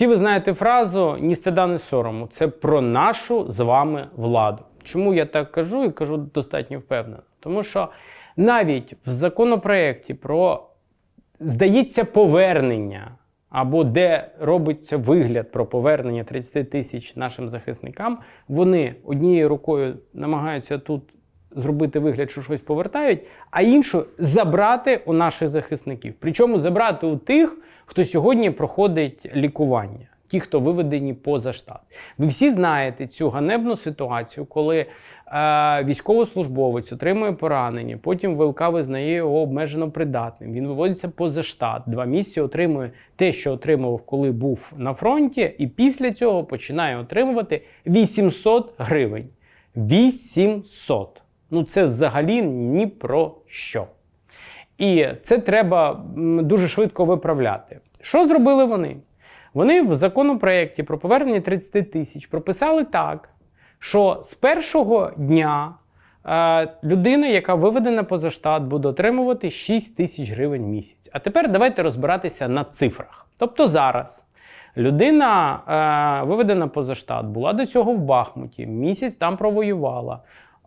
Всі ви знаєте фразу ні стида, ні сорому. Це про нашу з вами владу. Чому я так кажу і кажу достатньо впевнено? Тому що навіть в законопроєкті про, здається, повернення, або де робиться вигляд про повернення 30 тисяч нашим захисникам, вони однією рукою намагаються тут зробити вигляд, що щось повертають, а іншу забрати у наших захисників. Причому забрати у тих, хто сьогодні проходить лікування. Ті, хто виведені поза штат. Ви всі знаєте цю ганебну ситуацію, коли е, військовослужбовець отримує поранення, потім ВЛК визнає його обмежено придатним. Він виводиться поза штат, два місяці отримує те, що отримував, коли був на фронті, і після цього починає отримувати 800 гривень. 800. Ну це взагалі ні про що. І це треба дуже швидко виправляти. Що зробили вони? Вони в законопроєкті про повернення 30 тисяч прописали так, що з першого дня е, людина, яка виведена поза штат, буде отримувати 6 тисяч гривень в місяць. А тепер давайте розбиратися на цифрах. Тобто зараз людина, е, виведена поза штат, була до цього в Бахмуті, місяць там провоювала,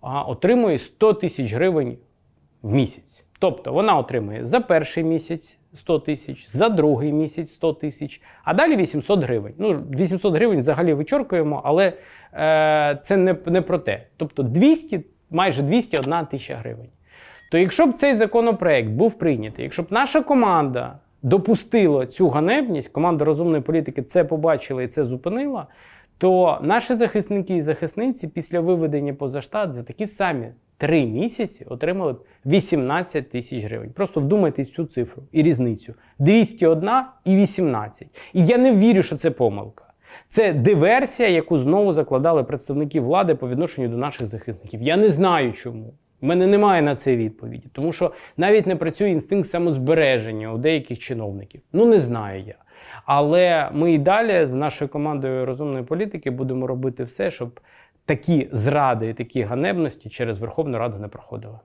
отримує 100 тисяч гривень в місяць. Тобто вона отримує за перший місяць 100 тисяч, за другий місяць 100 тисяч, а далі 800 гривень. Ну, 800 гривень взагалі вичоркуємо, але е, це не, не про те. Тобто 200, майже 201 тисяча гривень. То якщо б цей законопроект був прийнятий, якщо б наша команда допустила цю ганебність, команда розумної політики це побачила і це зупинила, то наші захисники і захисниці після виведення поза штат за такі самі три місяці отримали б 18 тисяч гривень. Просто вдумайтесь цю цифру і різницю: 201 і 18. І я не вірю, що це помилка. Це диверсія, яку знову закладали представники влади по відношенню до наших захисників. Я не знаю чому. У мене немає на це відповіді, тому що навіть не працює інстинкт самозбереження у деяких чиновників. Ну не знаю я. Але ми і далі з нашою командою розумної політики будемо робити все, щоб такі зради і такі ганебності через Верховну Раду не проходили.